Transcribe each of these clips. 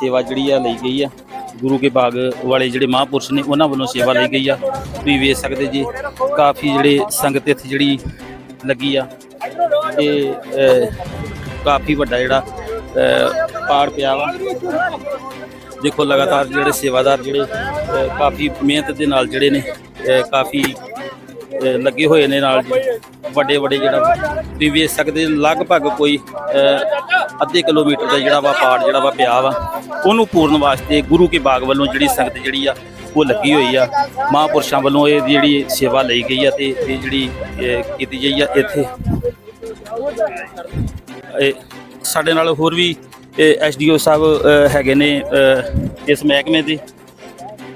ਸੇਵਾ ਜਿਹੜੀ ਆ ਲਈ ਗਈ ਆ। ਗੁਰੂ ਕੇ ਬਾਗ ਵਾਲੇ ਜਿਹੜੇ ਮਹਾਂਪੁਰਸ਼ ਨੇ, ਉਹਨਾਂ ਵੱਲੋਂ ਸੇਵਾ ਲਈ ਗਈ ਆ। ਤੁਸੀਂ ਵੇਖ ਸਕਦੇ ਜੀ, ਕਾਫੀ ਜਿਹੜੇ ਸੰਗਤ ਇੱਥੇ ਜਿਹੜੀ ਲੱਗੀ ਆ। ਤੇ ਕਾਫੀ ਵੱਡਾ ਜਿਹੜਾ ਪਾੜ ਪਿਆ ਵਾ। ਦੇਖੋ, ਲਗਾਤਾਰ ਜਿਹੜੇ ਸੇਵਾਦਾਰ ਜਿਹੜੇ ਕਾਫੀ ਮਿਹਨਤ ਦੇ ਨਾਲ ਜਿਹੜੇ ਨੇ ਕਾਫੀ ਲੱਗੇ ਹੋਏ ਨੇ ਨਾਲ ਜੀ। ਵੱਡੇ ਵੱਡੇ ਜਿਹੜਾ, ਤੁਸੀਂ ਵੇਖ ਸਕਦੇ, ਲਗਭਗ ਕੋਈ ਅੱਧੇ ਕਿਲੋਮੀਟਰ ਦਾ ਜਿਹੜਾ ਵਾ ਪਾੜ ਜਿਹੜਾ ਵਾ ਪਿਆ ਵਾ ਉਹਨੂੰ ਪੂਰਨ ਵਾਸਤੇ ਗੁਰੂ ਕੇ ਬਾਗ ਵੱਲੋਂ ਜਿਹੜੀ ਸੰਗਤ ਜਿਹੜੀ ਆ ਉਹ ਲੱਗੀ ਹੋਈ ਆ। ਮਹਾਂਪੁਰਸ਼ਾਂ ਵੱਲੋਂ ਇਹ ਜਿਹੜੀ ਸੇਵਾ ਲਈ ਗਈ ਆ ਤੇ ਇਹ ਜਿਹੜੀ ਕੀਤੀ ਗਈ ਆ ਇੱਥੇ। ਸਾਡੇ ਨਾਲ ਹੋਰ ਵੀ ਐਸਡੀਓ ਸਾਹਿਬ ਹੈਗੇ ਨੇ ਇਸ ਮਹਿਕਮੇ ਦੇ।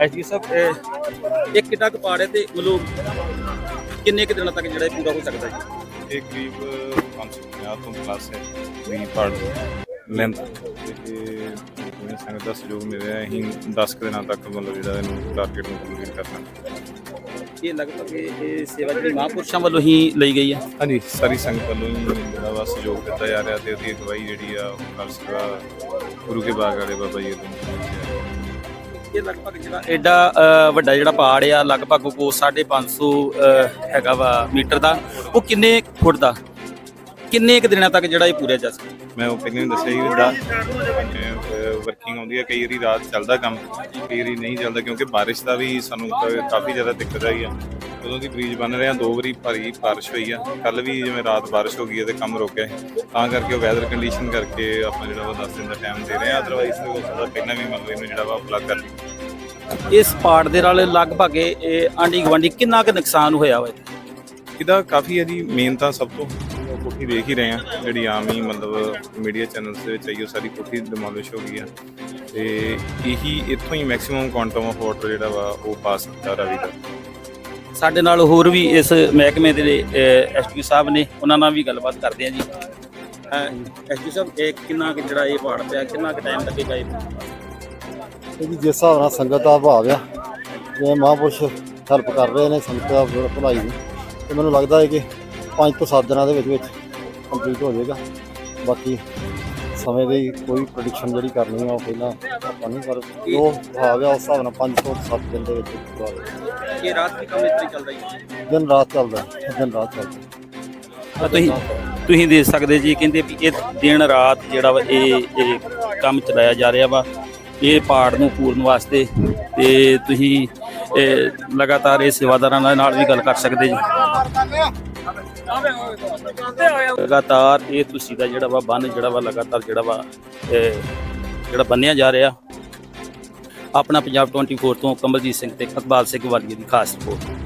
ਐਸਡੀਓ ਸਾਹਿਬ ਅਹ, ਇਹ ਕਿੱਡਾ ਕੁ ਪਾੜ ਹੈ ਤੇ ਮਤਲਬ ਕਿੰਨੇ ਕੁ ਦਿਨਾਂ ਤੱਕ ਜਿਹੜਾ ਇਹ ਪੂਰਾ ਹੋ ਸਕਦਾ ਜੀ? ਇਹ ਕਰੀਬ 550 ਤੋਂ ਪਲੱਸ ਹੈ। ਵੀ ਪੜ ਲੈਂਥ ਤੇ ਜਿਵੇਂ ਸੰਗਤ ਦਾ ਸਹਿਯੋਗ ਮਿਲ ਰਿਹਾ। ਅਸੀਂ 10 ਕੁ ਦਿਨਾਂ ਤੱਕ ਮਤਲਬ ਜਿਹੜਾ ਇਹਨੂੰ ਟਾਰਗੇਟ ਨੂੰ ਕੰਪਲੀਟ ਕਰਨਾ ਇਹ ਲਗਭਗ ਇਹ ਇਹ ਸੇਵਾ ਜਿਹੜੀ ਮਹਾਂਪੁਰਸ਼ਾਂ ਵੱਲੋਂ ਹੀ ਲਈ ਗਈ ਹੈ? ਹਾਂਜੀ ਸਾਰੀ ਸੰਗਤ ਵੱਲੋਂ ਹੀ ਜਿਹੜਾ ਵਾ ਸਹਿਯੋਗ ਦਿੱਤਾ ਜਾ ਰਿਹਾ ਤੇ ਉਹਦੀ ਅਗਵਾਈ ਜਿਹੜੀ ਆ ਉਹ ਕਰ ਸਕਦਾ ਗੁਰੂ ਕੇ ਬਾਗ ਵਾਲੇ ਬਾਬਾ ਜੀ ਤੋਂ ਇਹ ਲਗਭਗ ਜਿਹੜਾ ਐਡਾ ਵੱਡਾ ਜਿਹੜਾ ਪਹਾੜ ਆ ਲਗਭਗ ਕੋ 550 ਅਹ, ਹੈਗਾ ਵਾ ਮੀਟਰ ਦਾ। ਉਹ ਕਿੰਨੇ ਫੁੱਟ ਦਾ? ਕਿੰਨੇ ਕੁ ਦਿਨਾਂ ਤੱਕ ਜਿਹੜਾ ਇਹ ਪੂਰਾ ਜਾ ਸਕਦਾ? ਮੈਂ ਉਹ ਪਹਿਲਾਂ ਹੀ ਦੱਸਿਆ ਸੀ ਦਾ ਵਰਕਿੰਗ ਆਉਂਦੀ ਹੈ, ਕਈ ਵਾਰੀ ਰਾਤ ਚੱਲਦਾ ਕੰਮ, ਕਈ ਵਾਰੀ ਨਹੀਂ ਚੱਲਦਾ, ਕਿਉਂਕਿ ਬਾਰਿਸ਼ ਦਾ ਵੀ ਸਾਨੂੰ ਕ- ਕਾਫੀ ਜ਼ਿਆਦਾ ਦਿੱਕਤ ਆਈ ਆ। ਉਦੋਂ ਦੀ ਬ੍ਰਿਜ ਬਣ ਰਿਹਾ, ਦੋ ਵਾਰੀ ਭਾਰੀ ਬਾਰਿਸ਼ ਹੋਈ ਆ। ਕੱਲ ਵੀ ਜਿਵੇਂ ਰਾਤ ਬਾਰਿਸ਼ ਹੋ ਗਈ ਹੈ ਤੇ ਕੰਮ ਰੁਕਿਆ ਸੀ। ਤਾਂ ਕਰਕੇ ਉਹ ਵੈਦਰ ਕੰਡੀਸ਼ਨ ਕਰਕੇ ਆਪਾਂ ਜਿਹੜਾ ਵਾ 10 ਦਿਨ ਦਾ ਟਾਈਮ ਦੇ ਰਹੇ ਆ ਅਦਰਵਾਈਜ਼ ਹੋ ਸਕਦਾ ਪਹਿਲਾਂ ਵੀ ਮੰਨ ਲਓ ਇਹਨੂੰ ਜਿਹੜਾ ਵਾ ਪਲੱਗ ਕਰ ਲਈ ਇਸ ਪਾੜ ਦੇ ਨਾਲ ਲਗਭਗ ਇਹ ਆਂਢੀ ਗੁਆਂਢੀ ਕਿੰਨਾ ਕੁ ਨੁਕਸਾਨ ਹੋਇਆ ਵਾ ਇਹਦਾ ਕਾਫੀ ਹੈ ਜੀ ਮੇਨ ਤਾਂ ਸਭ ਤੋਂ ਕੋਠੀ ਦੇਖ ਹੀ ਰਹੇ ਆ ਜਿਹੜੀ ਆਮ ਹੀ ਮਤਲਬ ਮੀਡੀਆ ਚੈਨਲਸ ਦੇ ਵਿੱਚ ਆਈ ਉਹ ਸਾਰੀ ਕੋਠੀ ਡਿਮੋਲਿਸ਼ ਹੋ ਗਈ ਆ। ਤੇ ਇਹੀ ਇੱਥੋਂ ਹੀ ਮੈਕਸਿਮਮ ਕੁਆਂਟਮ ਆਫ ਵਾਟਰ ਜਿਹੜਾ ਵਾ ਉਹ ਪਾਸ ਕੀਤਾ ਰਾਵੀ ਦਾ। ਸਾਡੇ ਨਾਲ ਹੋਰ ਵੀ ਇਸ ਮਹਿਕਮੇ ਦੇ ਐਸਪੀ ਸਾਹਿਬ ਨੇ ਉਹਨਾਂ ਨਾਲ ਵੀ ਗੱਲਬਾਤ ਕਰਦੇ ਆ ਜੀ। ਐਸਪੀ ਸਾਹਿਬ ਇਹ ਕਿੰਨਾ ਕੁ ਜਿਹੜਾ ਇਹ ਪਾੜ ਪਿਆ ਕਿੰਨਾ ਕੁ ਟਾਈਮ ਲੱਗੇਗਾ ਇਹ? ਇਹਦੀ ਜਿਸ ਹਿਸਾਬ ਨਾਲ ਸੰਗਤ ਦਾ ਭਾਵ ਆ ਜਿਵੇਂ ਮਹਾਂਪੁਰਸ਼ ਹੈਲਪ ਕਰ ਰਹੇ ਨੇ ਸੰਗਤ ਦਾ ਭਲਾਈ ਨੂੰ। ਤੇ ਮੈਨੂੰ ਲੱਗਦਾ ਹੈ ਕਿ 5 ਤੋਂ 7 ਦਿਨਾਂ ਦੇ ਵਿੱਚ ਵਿੱਚ ਕੰਪਲੀਟ ਹੋ ਜਾਏਗਾ। ਬਾਕੀ ਸਮੇਂ ਦੀ ਕੋਈ ਪ੍ਰੈਡਿਕਸ਼ਨ ਜਿਹੜੀ ਕਰਨੀ ਆ ਉਹ ਪਹਿਲਾਂ ਆਪਾਂ ਨਹੀਂ ਪਰ ਜੋ ਭਾਵ ਆ ਉਸ ਹਿਸਾਬ ਨਾਲ 5 ਤੋਂ 7 ਦਿਨ ਦੇ ਵਿੱਚ ਪੂਰਾ ਹੋ ਜਾਏਗਾ ਇਹ ਰਾਤ ਵੀ ਕੰਮ ਇੱਥੇ ਚੱਲਦਾ ਜੀ? ਦਿਨ ਰਾਤ ਚੱਲਦਾ ਹੈ, ਦਿਨ ਰਾਤ ਚੱਲਦਾ ਤੁਸੀਂ ਤੁਸੀਂ ਦੇਖ ਸਕਦੇ ਜੀ ਕਹਿੰਦੇ ਵੀ ਇਹ ਦਿਨ ਰਾਤ ਜਿਹੜਾ ਵਾ ਇਹ ਇਹ ਕੰਮ ਚਲਾਇਆ ਜਾ ਰਿਹਾ ਵਾ। ਇਹ ਪਾੜ ਨੂੰ ਪੂਰਨ ਵਾਸਤੇ ਤੇ ਤੁਸੀਂ ਇਹ ਲਗਾਤਾਰ ਇਹ ਸੇਵਾਦਾਰਾਂ ਨਾਲ ਨਾਲ ਵੀ ਗੱਲ ਕਰ ਸਕਦੇ ਜੀ। ਲਗਾਤਾਰ ਇਹ ਤੁਸੀਂ ਦਾ ਜਿਹੜਾ ਵਾ ਬੰਨ, ਜਿਹੜਾ ਵਾ ਲਗਾਤਾਰ ਜਿਹੜਾ ਵਾ ਜਿਹੜਾ ਬੰਨਿਆ ਜਾ ਰਿਹਾ, ਆਪਣਾ ਪੰਜਾਬ 24 ਤੋਂ ਕਮਲਜੀਤ ਸਿੰਘ ਤੇ ਇਕਬਾਲ ਸਿੰਘ ਵਾਲੀਏ ਦੀ ਖਾਸ ਰਿਪੋਰਟ।